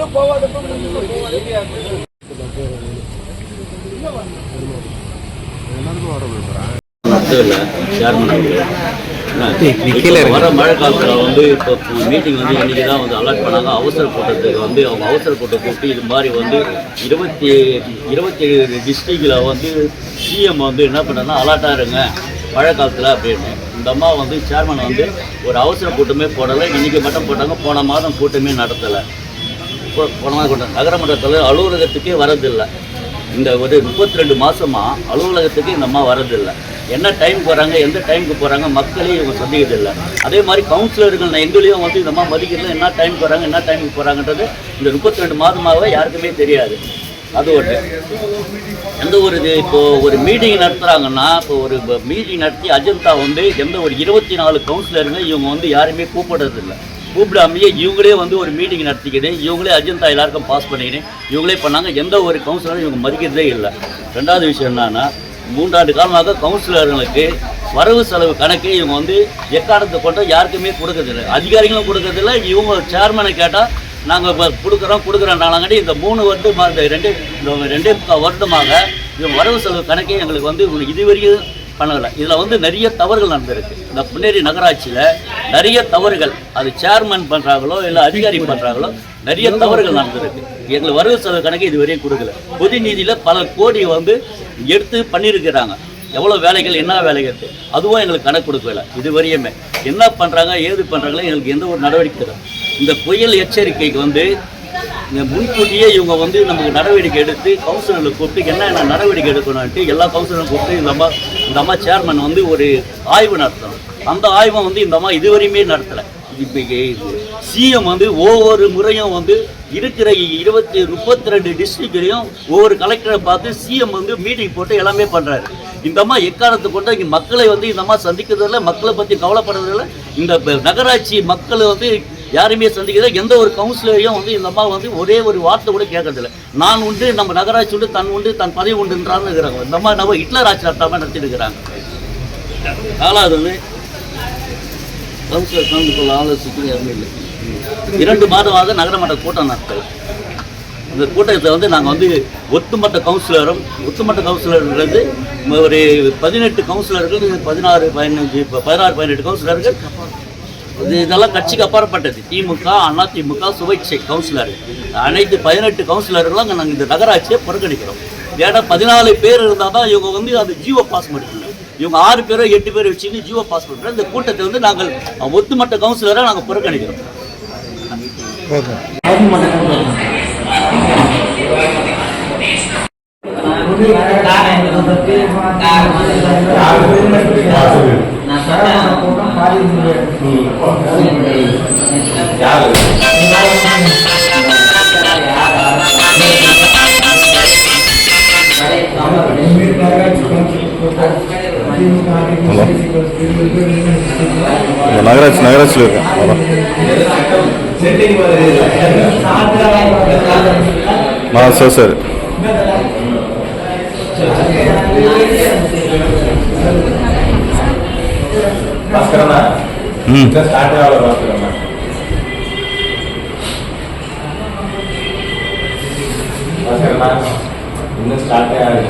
உள்ள இல்லை சேர்மன் வர மழை காலத்தில் வந்து இப்போ மீட்டிங் வந்து இன்றைக்கி தான் வந்து அலர்ட் பண்ணாங்க. அவசர கூட்டத்துக்கு வந்து அவங்க அவசர கூட்டம் கூப்பிட்டு இது மாதிரி வந்து இருபத்தி இருபத்தி ஏழு டிஸ்ட்ரிக்டில் வந்து சிஎம் வந்து என்ன பண்ணாங்கன்னா அலர்ட்டாக இருங்க. மழை காலத்தில் அப்படின்னு. இந்த அம்மா வந்து சேர்மன் வந்து ஒரு அவசர கூட்டமே போடலை. இன்றைக்கி மட்டும் போட்டாங்க. போன மாதம் கூட்டமே நடத்தலை. பணமாக போன மாதம் கூட்டம் நகரமன்றத்தில் அலுவலகத்துக்கே வரதில்லை. இந்த ஒரு முப்பத்தி ரெண்டு மாதமாக அலுவலகத்துக்கு இந்த அம்மா வரதில்லை. என்ன டைம் போகிறாங்க எந்த டைமுக்கு போகிறாங்க மக்களே இவங்க சந்திக்கிறதில்லை அதே மாதிரி கவுன்சிலர்கள் நான் எங்களையும் வந்து இந்த அம்மா மதிக்கிறது என்ன டைம் போகிறாங்க என்ன டைமுக்கு போகிறாங்கன்றது இந்த முப்பத்தி ரெண்டு மாதமாகவே யாருக்குமே தெரியாது. அது ஒன்று எந்த ஒரு இது இப்போது ஒரு மீட்டிங் நடத்துகிறாங்கன்னா இப்போ ஒரு மீட்டிங் நடத்தி அஜந்தா வந்து எந்த ஒரு இருபத்தி நாலு கவுன்சிலருங்க இவங்க வந்து யாருமே கூப்பிடுறதில்லை. கூப்பிடாமையே இவங்களே வந்து ஒரு மீட்டிங் நடத்திக்கிட்டு இவங்களே அஜந்தா எல்லாருக்கும் பாஸ் பண்ணிக்கிட்டு இவங்களே பண்ணாங்க. எந்த ஒரு கவுன்சிலரும் இவங்க மதிக்கிறதே இல்லை. ரெண்டாவது விஷயம் என்னன்னா மூன்றாண்டு காலமாக கவுன்சிலர்களுக்கு வரவு செலவு கணக்கு இவங்க வந்து எக்காரணத்தை கொண்டு யாருக்குமே கொடுக்கறதில்லை அதிகாரிகளும் கொடுக்கறதில்ல இவங்க சேர்மனை கேட்டால் நாங்கள் இப்போ கொடுக்குறோம் கொடுக்குறோம்னாலங்காட்டி இந்த மூணு வருடமாக இந்த ரெண்டு இந்த ரெண்டே வருடமாக இவங்க வரவு செலவு கணக்கே எங்களுக்கு வந்து இதுவரையும் பண்ணலை. இதில் வந்து நிறைய தவறுகள் நடந்திருக்கு. இந்த புன்னேரி நகராட்சியில் நிறைய தவறுகள். அது சேர்மன் பண்ணுறாங்களோ இல்லை அதிகாரி பண்ணுறாங்களோ நிறைய தவறுகள் நடந்திருக்கு. எங்களுக்கு வரவு செலவு கணக்கு இதுவரையும் கொடுக்கல. பொது நிதியில் பல கோடி வந்து எடுத்து பண்ணியிருக்கிறாங்க. எவ்வளோ வேலைகள் என்ன வேலைகள்? இருக்குது அதுவும் எங்களுக்கு கணக்கு கொடுக்கல. இது வரையுமே. என்ன பண்ணுறாங்க ஏது பண்ணுறாங்களோ எங்களுக்கு எந்த ஒரு நடவடிக்கை இல்லை. இந்த புயல் எச்சரிக்கைக்கு வந்து முன்கூட்டியே இவங்க வந்து நமக்கு நடவடிக்கை எடுத்து கவுன்சிலர்களை கூப்பிட்டு என்னென்ன நடவடிக்கை எடுக்கணும்ட்டு எல்லா கவுன்சிலரும் கூப்பிட்டு இந்த அம்மா இந்த அம்மா சேர்மன் வந்து ஒரு ஆய்வு நடத்தணும். அந்த ஆய்வை வந்து இந்த அம்மா இதுவரையுமே நடத்தலை. இப்போ சிஎம் வந்து ஒவ்வொரு முறையும் வந்து இருக்கிற இருபத்தி முப்பத்தி ரெண்டு டிஸ்ட்ரிக்ட்லையும் ஒவ்வொரு கலெக்டரை பார்த்து சிஎம் வந்து மீட்டிங் போட்டு எல்லாமே பண்ணுறாரு இந்த அம்மா எக்காரணத்தை கொண்டு இங்கே மக்களை வந்து இந்த அம்மா சந்திக்கிறதில்ல மக்களை பற்றி கவலைப்படுறதில்ல. இந்த நகராட்சி மக்களை வந்து யாருமே சந்திக்கிறத எந்த ஒரு கவுன்சிலரையும் வந்து இந்த அம்மா வந்து ஒரே ஒரு வார்த்தை கூட கேட்கறதில்ல. நான் உண்டு நம்ம நகராட்சி உண்டு தன் உண்டு தன் பதவி உண்டுன்றான்னு இருக்கிறாங்க இந்த அம்மா நம்ம ஹிட்லர் ஆட்சி நடத்தாமல் நடத்திட்டு இருக்கிறாங்க. நாலாவது வந்து கவுன்சிலர் கலந்து கொள்ள ஆலோசிக்க யாருமே இல்லை. இரண்டு மாதமாக நகரமன்ற கூட்டம் நடத்தலை. இந்த கூட்டத்தை வந்து நாங்கள் வந்து ஒத்துமட்ட கவுன்சிலரும் ஒட்டுமொத்த கவுன்சிலர்ன்றது ஒரு பதினெட்டு கவுன்சிலர்கள் பதினாறு பதினஞ்சு பதினாறு பதினெட்டு கவுன்சிலர்கள் இது இதெல்லாம் கட்சிக்கு அப்பாற்பட்டது. திமுக அண்ணா திமுக சுவைச்சை கவுன்சிலர். அனைத்து பதினெட்டு கவுன்சிலர்களும் அங்கே நாங்கள் இந்த நகராட்சியை புறக்கணிக்கிறோம். ஏன்னா பதினாலு பேர் இருந்தால் தான் இவங்க வந்து அது ஜீவோ பாஸ் பண்ணிக்கணும் இவங்க ஆறு பேரோ எட்டு பேர் வச்சுக்கிட்டு ஜீவோ பாஸ் பண்ணுறோம் இந்த கூட்டத்தை வந்து நாங்கள் ஒத்துமட்ட கவுன்சிலரை நாங்கள் புறக்கணிக்கிறோம். இந்த நகராட்சி நகராட்சியில் இருக்கேன் அதான் ஆ சரி சரி ಭಾಸ್ಕರನ ಸ್ಟಾರ್ಟ್ ಯಾವ ಭಾಸ್ಕರನ ಭಾಸ್ಕರನ ಇನ್ನೂ ಸ್ಟಾರ್ಟ್ ಆಗಿಲ್ಲ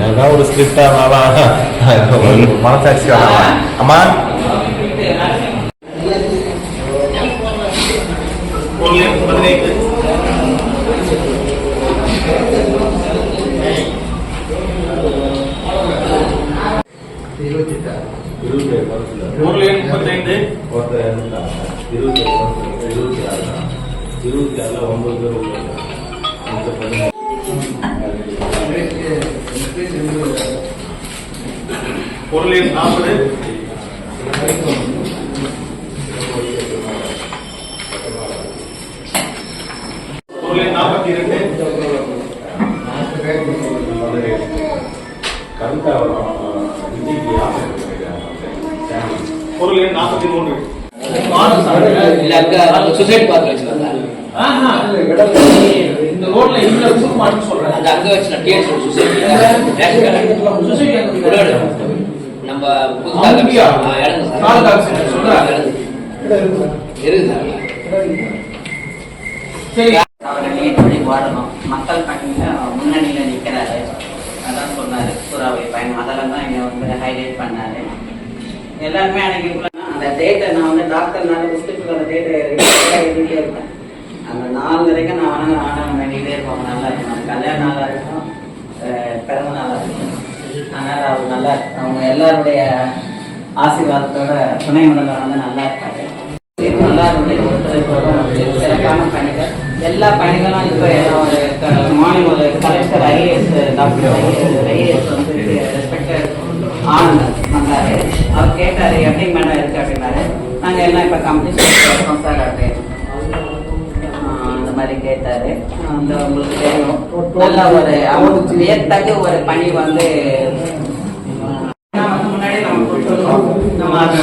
ಯಾವ್ದಾದ್ರು ಸ್ಕ್ರಿಪ್ಟ್ ಮಾವ ಮನಸ್ಸಾಕ್ಸ್ಕೊಳ್ಳ ಅಮ್ಮ ஒருத்தர் இறந்துட்டாங்க. இருபத்தி இருபத்தி ஆறு. இருபத்தி ஆறுல ஒன்பது பேர் உள்ள பொருள் எண் நாற்பது. பொருள் எண் நாற்பத்தி மூன்று. சுசைட் இந்த ரோட்ல இந்த மாட்டு சொல்றேன். அது அங்க டிஎஸ் சுசைட் நம்ம புதுசாக. இருக்குது சரி. அவரை லீட் பண்ணி வாழணும் மக்கள் முன்னணியில நிக்கிறாரு. அதான் சொன்னாரு. சூறாவளி பயணம். அதெல்லாம் தான் இங்க வந்து ஹைலைட் பண்ணாரு. எல்லாருமே அன்னைக்கு அந்த டேட்டை நான் வந்து டாக்டர் நாலு ஹாஸ்பிட்டலோட டேட்டை எழுதிட்டே இருப்பேன். அந்த நாள் வரைக்கும் நான் வணங்க ஆண்டவன் வேண்டிகிட்டே இருப்பாங்க நல்லா இருக்கும் கல்யாண நாளாக இருக்கும் பிறந்த நாளாக இருக்கும் அதனால் அவர் நல்லா அவங்க எல்லாருடைய ஆசீர்வாதத்தோட துணை முதல்வர் வந்து நல்லா இருப்பாரு. எல்லாருடைய ஒத்துழைப்போட சிறப்பான பணிகள் எல்லா பணிகளும் இப்போ மாநில கலெக்டர் ஐஏஎஸ் டாக்டர் ஐஏஎஸ் வந்து ரெஸ்பெக்டட் ஆனந்த் வந்தாரு அவர் கேட்டாரு எப்படி மேடம் இருக்கு? அப்படின்னாரு. நாங்க எல்லாம் இப்ப கம்ப்ளீட் இருக்கோம் சார் அப்படின்னு அந்த மாதிரி கேட்டாரு. அந்த உங்களுக்கு தெரியும். நல்ல ஒரு அவங்களுக்கு வியத்தக்க ஒரு பணி வந்து முன்னாடி நம்ம கொடுத்துருக்கோம் நம்ம அதை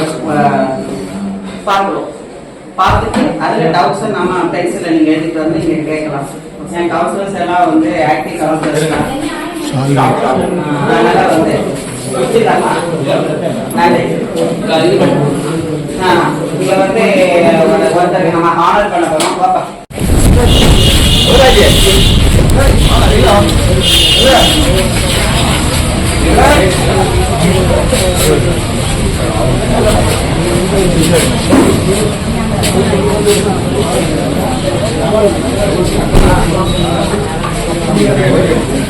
பார்த்துட்டு அதில் டவுட்ஸை நம்ம பென்சிலில் நீங்கள் எடுத்துட்டு வந்து நீங்கள் கேட்கலாம். என் கவுன்சிலர்ஸ் எல்லாம் வந்து ஆக்டிவ் கவுன்சிலர்ஸ் தான். அதனால வந்து இங்க வந்து ஒரு- ஒருத்தருக்கு நம்ம ஆனர் பண்ண போறோம் பாப்பா எத்தனை பேர்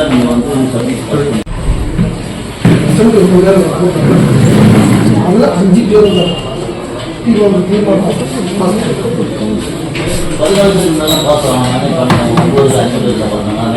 நீங்கள் வந்து சப்மிட் பண்ணணும் பதினாலு பேர் தானே பார்த்தோம் நானே பண்ணேன் ஒன்பது அஞ்சு பேர் தான் பண்ணேன் நான்